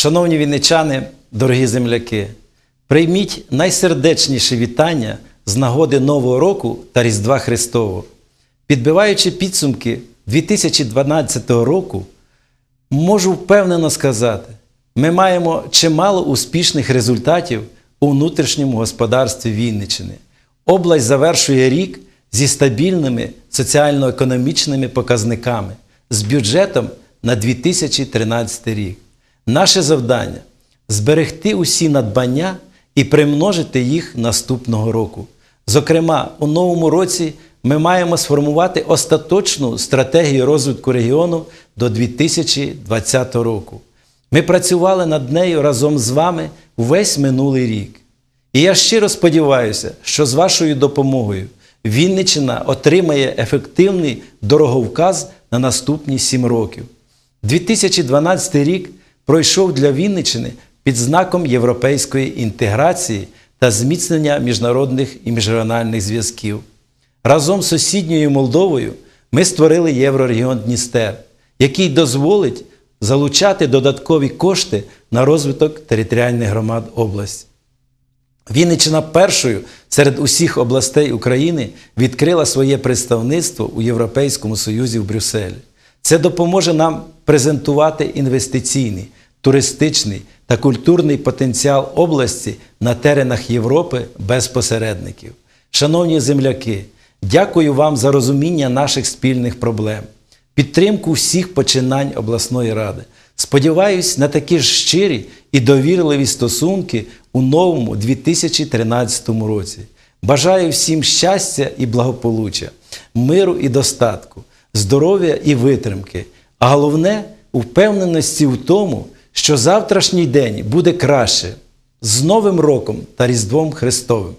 Шановні вінничани, дорогі земляки, прийміть найсердечніші вітання з нагоди Нового року та Різдва Христового. Підбиваючи підсумки 2012 року, можу впевнено сказати, ми маємо чимало успішних результатів у внутрішньому господарстві Вінниччини. Область завершує рік зі стабільними соціально-економічними показниками, з бюджетом на 2013 рік. Наше завдання зберегти усі надбання і примножити їх наступного року. Зокрема, у новому році ми маємо сформувати остаточну стратегію розвитку регіону до 2020 року. Ми працювали над нею разом з вами увесь минулий рік. І я щиро сподіваюся, що з вашою допомогою Вінниччина отримає ефективний дороговказ на наступні сім років. 2012 рік пройшов для Вінниччини під знаком європейської інтеграції та зміцнення міжнародних і міжрегіональних зв'язків. Разом з сусідньою Молдовою ми створили Єврорегіон Дністер, який дозволить залучати додаткові кошти на розвиток територіальних громад області. Вінниччина першою серед усіх областей України відкрила своє представництво у Європейському Союзі в Брюсселі. Це допоможе нам презентувати інвестиційний, туристичний та культурний потенціал області на теренах Європи без посередників. Шановні земляки, дякую вам за розуміння наших спільних проблем, підтримку всіх починань обласної ради. Сподіваюсь на такі ж щирі і довірливі стосунки у новому 2013 році. Бажаю всім щастя і благополуччя, миру і достатку, здоров'я і витримки, а головне впевненості в тому, що завтрашній день буде краще з Новим роком та Різдвом Христовим.